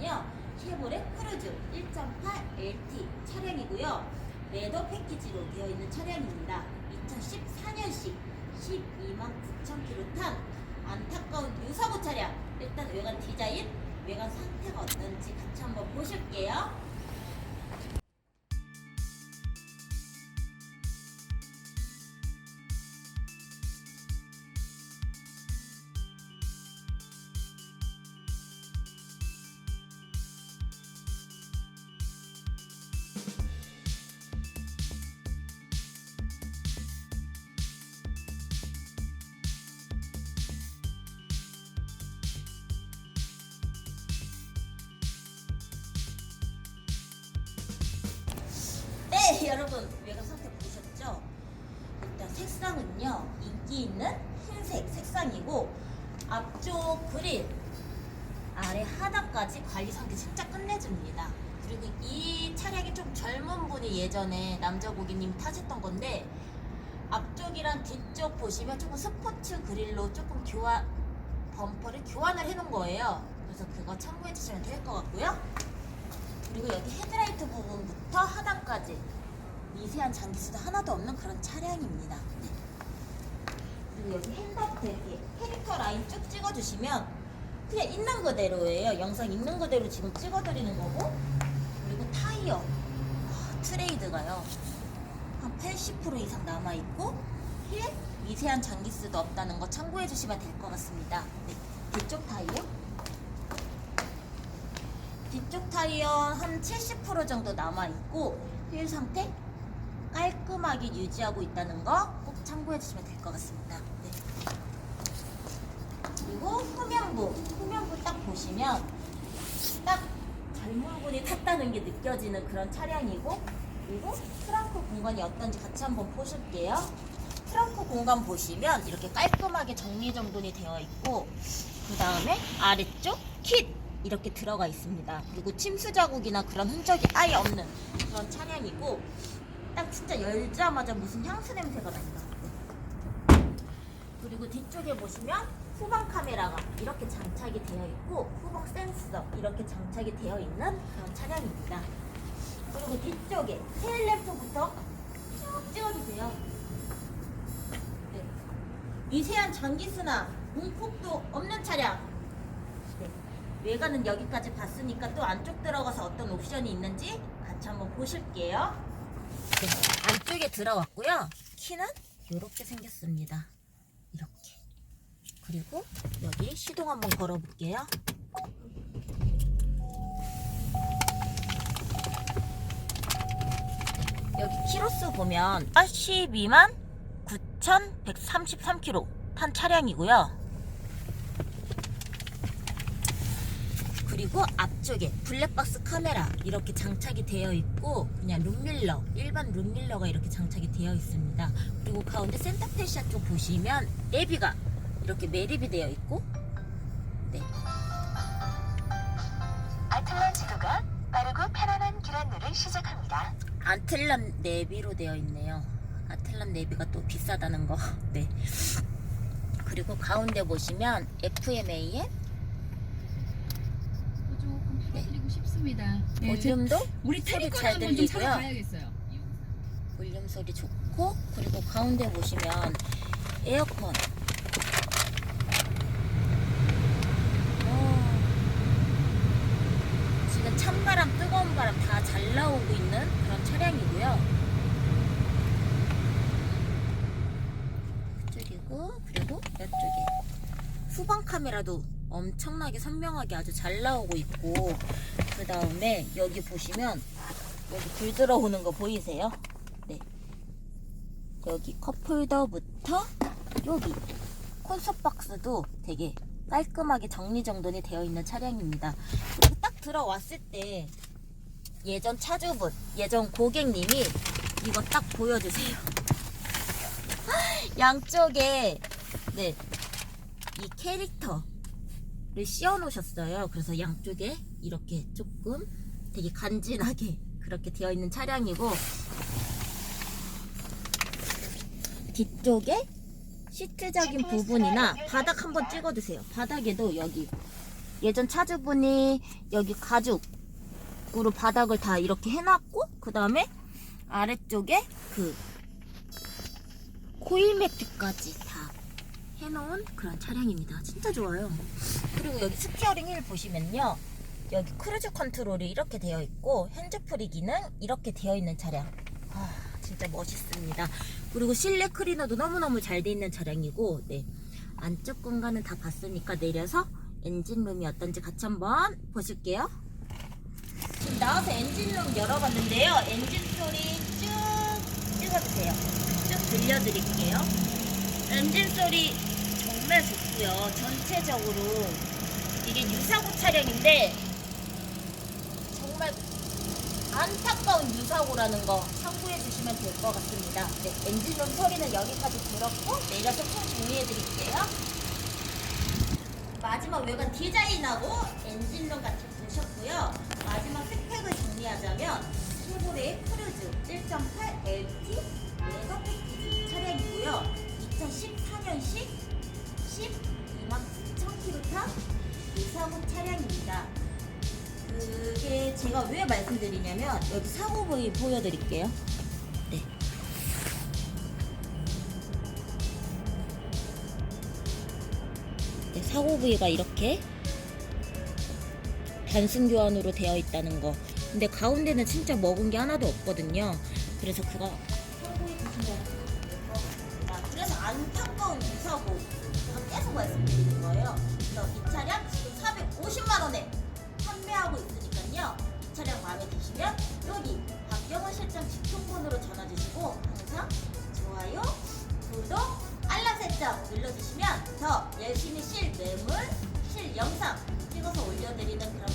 차량은요 쉐보레 크루즈 1.8 LT 차량이고요. 레더 패키지로 되어 있는 차량입니다. 2014년식 12만 9천 킬로 탄 안타까운 유사고 차량. 일단 외관 디자인 외관 상태가 어떤지 같이 한번 보실게요 네 여러분 외관 상태 보셨죠? 일단 색상은요 인기 있는 흰색 색상이고 앞쪽 그릴 아래 하단까지 관리 상태 진짜 끝내줍니다. 그리고 이 차량이 좀 젊은 분이 예전에 남자 고객님 타셨던 건데 앞쪽이랑 뒤쪽 보시면 조금 스포츠 그릴로 조금 교환 범퍼를 교환을 해놓은 거예요. 그래서 그거 참고해 주시면 될 것 같고요. 그리고 여기 헤드라이트 부분부터 하단까지 미세한 장기수도 하나도 없는 그런 차량입니다. 네. 그리고 여기 핸드업 대기 캐릭터 라인 쭉 찍어주시면 그냥 있는 그대로예요. 영상 있는 그대로 지금 찍어드리는 거고 그리고 타이어 와, 트레이드가요 한 80% 이상 남아 있고 휠 미세한 장기수도 없다는 거 참고해 주시면 될 것 같습니다. 네. 뒤쪽 타이어 뒤쪽 타이어 한 70% 정도 남아 있고 휠 상태 깔끔하게 유지하고 있다는 거 꼭 참고해 주시면 될 것 같습니다. 네. 그리고 후면부, 후면부 딱 보시면 딱 젊은 분이 탔다는 게 느껴지는 그런 차량이고 그리고 트렁크 공간이 어떤지 같이 한번 보실게요. 트렁크 공간 보시면 이렇게 깔끔하게 정리정돈이 되어 있고 그 다음에 아래쪽 킷 이렇게 들어가 있습니다. 그리고 침수 자국이나 그런 흔적이 아예 없는 그런 차량이고 딱 진짜 열자마자 무슨 향수 냄새가 납니다. 그리고 뒤쪽에 보시면 후방 카메라가 이렇게 장착이 되어 있고 후방 센서 이렇게 장착이 되어 있는 그런 차량입니다. 그리고 뒤쪽에 테일 램프부터 쭉 찍어주세요. 네. 미세한 전기수나 문콕도 없는 차량. 네. 외관은 여기까지 봤으니까 또 안쪽 들어가서 어떤 옵션이 있는지 같이 한번 보실게요. 네, 안쪽에 들어왔고요. 키는 이렇게 생겼습니다. 이렇게. 그리고 여기 시동 한번 걸어볼게요. 여기 키로수 보면 82만 9,133km 탄 차량이고요. 그리고 앞쪽에 블랙박스 카메라 이렇게 장착이 되어 있고 그냥 룸밀러 일반 룸밀러가 이렇게 장착이 되어 있습니다. 그리고 가운데 센터페시아 쪽 보시면 내비가 이렇게 매립이 되어 있고 네. 아틀란 지도가 빠르고 편안한 길 안내를 시작합니다. 안틀란 내비로 되어 있네요. 아틀란 내비가 또 비싸다는 거. 네. 그리고 가운데 보시면 FM 해드리고 싶습니다. 네, 제- 볼륨도 우리 소리 테리건 잘 한번 좀 들리고요. 찾아봐야겠어요. 볼륨 소리 좋고 그리고 가운데 보시면 에어컨 어, 지금 찬바람 뜨거운 바람 다 잘 나오고 있는 그런 차량이고요 그리고 그리고 이쪽에 후방 카메라도 엄청나게 선명하게 아주 잘 나오고 있고 그 다음에 여기 보시면 여기 불 들어오는 거 보이세요? 네. 여기 컵홀더부터 여기 콘솔 박스도 되게 깔끔하게 정리정돈이 되어 있는 차량입니다. 딱 들어왔을 때 예전 차주분, 예전 고객님이 이거 딱 보여주세요. 양쪽에 네, 이 캐릭터 를 씌워 놓으셨어요. 그래서 양쪽에 이렇게 조금 되게 간지나게 그렇게 되어 있는 차량이고 뒤쪽에 시트적인 부분이나 바닥 한번 찍어주세요. 바닥에도 여기 예전 차주분이 여기 가죽으로 바닥을 다 이렇게 해놨고 그 다음에 아래쪽에 그 코일 매트까지 다 해놓은 그런 차량입니다. 진짜 좋아요. 그리고 여기 스티어링 휠 보시면요. 여기 크루즈 컨트롤이 이렇게 되어 있고 핸즈프리 기능 이렇게 되어 있는 차량. 아, 진짜 멋있습니다. 그리고 실내 클리너도 너무너무 잘 돼 있는 차량이고, 네. 안쪽 공간은 다 봤으니까 내려서 엔진룸이 어떤지 같이 한번 보실게요. 지금 나와서 엔진룸 열어봤는데요. 엔진 소리 쭉 찍어주세요. 쭉 들려드릴게요. 엔진 소리 정말 좋고요. 전체적으로 이게 유사고 차량인데 정말 안타까운 유사고라는 거 참고해 주시면 될 것 같습니다. 네, 엔진룸 소리는 여기까지 들었고 내려서 총 정리해 드릴게요. 마지막 외관 디자인하고 엔진룸 같이 보셨고요. 마지막 스펙을 정리하자면 쉐보레 크루즈 1.8 LT 말씀드리냐면 여기 사고 부위 보여드릴게요. 네. 네, 사고 부위가 이렇게 단순 교환으로 되어 있다는 거. 근데 가운데는 진짜 먹은 게 하나도 없거든요. 그래서 그거. 그래서 안타까운 제가 계속 말씀드리는 거예요. 그래서 이 차량 지금 450만 원에 판매하고 있으니까요. 이 차량 마음에 드시면 여기 박경원 실장 집통번호로 전화 주시고 항상 좋아요, 구독, 알람 설정 눌러주시면 더 열심히 실 매물, 실 영상 찍어서 올려드리는 그런